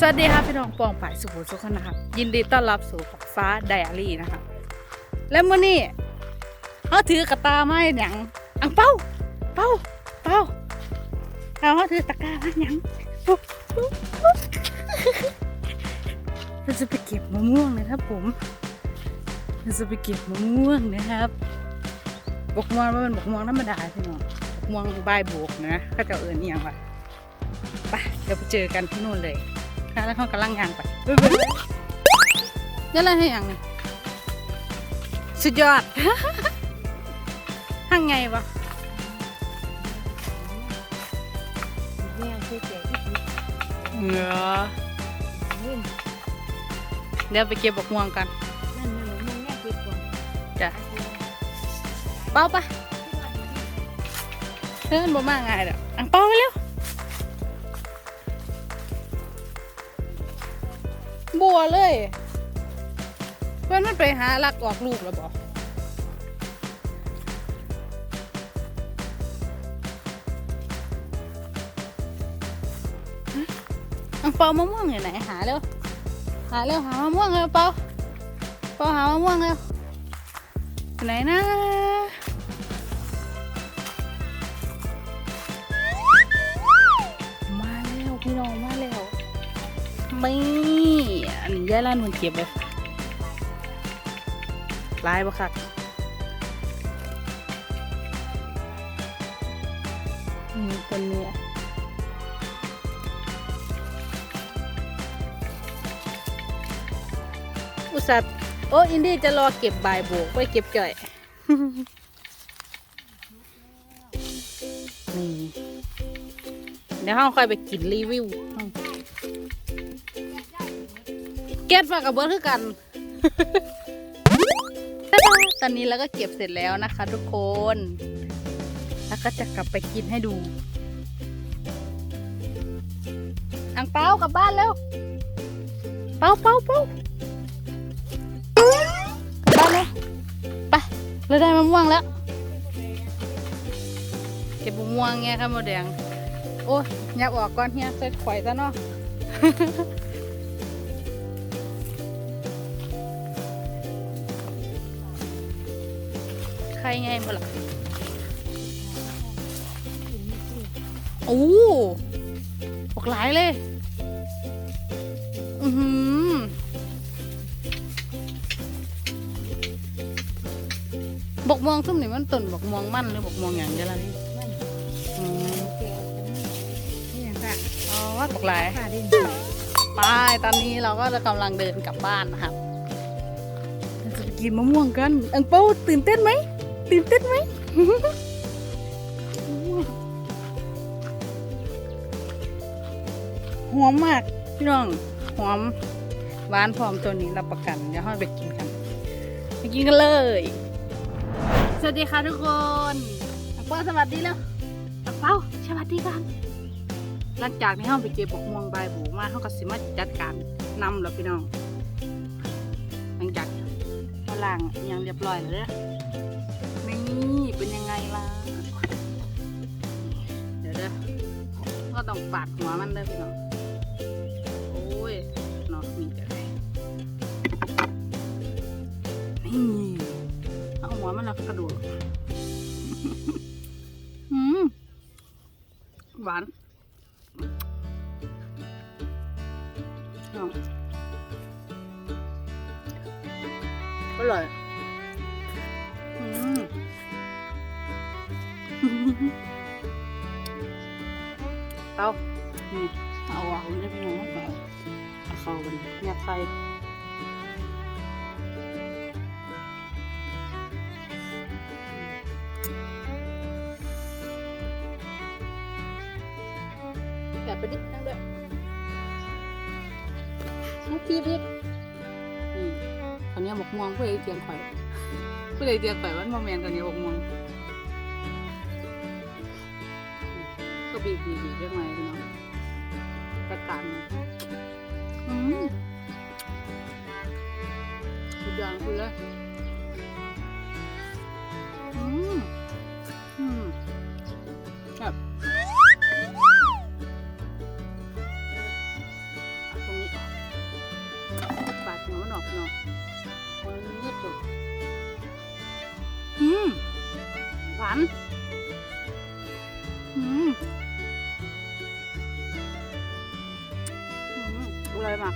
สวัสดีครับพี่น้องปองฝ่ายสุขุมสุขนะครับ ยินดีต้อนรับสู่ฝักฟ้าไดอารี่นะครับ และเมื่อนี้เขาถือกระตาไม้หยังอังเป้า เป้า เป้าเอาเขาถือตะกร้าไมาหยังปุ๊บปุ๊บปุ๊บเราจะไปเก็บมะม่วงนะครับผมเราจะไปเก็บมะม่วงนะครับบกม่วงมันบกม่วงธรรมดาพี่น้องบกม่วงใบบวกนะก็จะเอิญอหย่างว่ะไปเดี๋ยวไปเจอกันที่นู่นเลย แล้วเขากำลังยางไปนี่อะไรให้ยังนี่สุดยอดทั้งไงวะแม่ช่วยแกะที่ดีเหงือนี่เดี๋ยวไปเก็บบกม่วงกันนั่นน่ะหนูแม่เก็บก่อนจ้ะเป้าปะเฮ้ยบ่มาง่ายเด้ออังเป้าไปเร็ว บัวเลย เพื่อนมันไปหาลักออกลูกแล้วบอกอังเปามะม่วงอยู่ไหนหาเร็วหาเร็วหามะม่วงเร็วเปาเปาหามะม่วงเร็วอยู่ไหนนะมาแล้วพี่น้องมาแล้วไม่ นี้ย่าล้านมันเก็บไปฝากลายบ่คักนี่ตัวเนี้ยอุตส่าห์โอ้อินดี้จะรอเก็บใบโบกไว้เก็บจ่อย นี่เดี๋ยวห้องค่อยไปกินรีวิว เก็ตฝากกับเบิร์ดคือกัน ตอนนี้เราก็เก็บเสร็จแล้วนะคะ ทุกคน แล้วก็จะกลับไปกินให้ดู อังเปากลับบ้านแล้ว เป้าเป้าเป้าได้เลยไปเราได้มะม่วงแล้ว เก็บมะม่วงไงครับโมแดง โอ้ยยับออกก่อนเฮียใส่ข่อยซะเนาะ ครไงบ่ล่ะโอ้บอกหลายเลย อือหือบกม่วงซุ่มนี่มันต้นบกม่วงมันหรือบกม่วงอย่างเดียวล่ะนี่มันอืมแกะนี่ยังค่ะอ๋อว่าบกหลายค่ะดินไปตอนนี้เราก็จะกำลังเดินกลับบ้านนะครับเราจะไปกินมะม่วงกัน อังเป้าตื่นเต้นไหม ตื่นเต้นไหมหอมมากพี่น้องหอมหวานพร้อมตัวนี้รับประกันเดี๋ยวเราไปกินกันไปกินกันเลย สวัสดีค่ะทุกคนอังเป้าสวัสดีแล้วอังเป้าสวัสดีกัน หลังจากที่เราไปเก็บบกม่วงใบายบูมาเขาก็สิมาจัดการนำแล้วพี่น้อง หลังจากเขาล้างอหยังเรียบร้อยแล้วเด้อ นี่เป็นยังไงล่ะ เดี๋ยวเด้อก็ต้องปาดหัวมันเด้อพี่น้อง โอ้ยเนาะมีแต่ไรนี่เอาหัวมันแล้วก็กระโดดอืมหวานอ๋ออร่อย เต้านี่เอาออกมันได้เป็นยังไงบ้างเอาเข้ากันยัดใส่แบบไปดินั่งด้วยน้องพีพีนี่ตอนนี้หมกม่วงเพื่อไอเตียงข่อยเพื่อไอเตียงข่อยวันโมเมนต์ตอนนี้หมกม่วง บีบีบบีได้ไหมพี่น้องจัดการอืมทุกอย่างคือแล้อืมอืมแบบตรงนี้ปาดหนูหนอกหนอกมันยืจุอืมหวานอืม อร่อยมา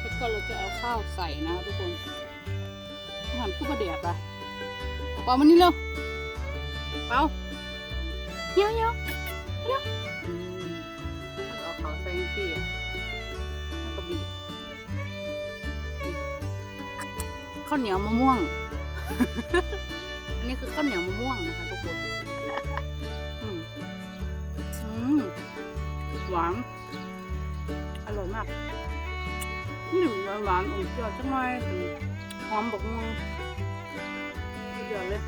แล้วก็เราจะเอาข้าวใส่นะทุกคนอาหารคู่ประเดียบอะเปามานี่เร็วเปาเหี้ยวเหี้ยวเร็วอืมแล้วก็เอาข้าวใส่ที่แล้วก็บีบข้าวเหนียวมะม่วง นี้คือข้าวเหนียวมะม่วงนะคะทุกคนหวาน อร่อยมากนี่หวานหวานอมเปรี้ยวจังเลยหอมบกม่วงสุดยอดเลย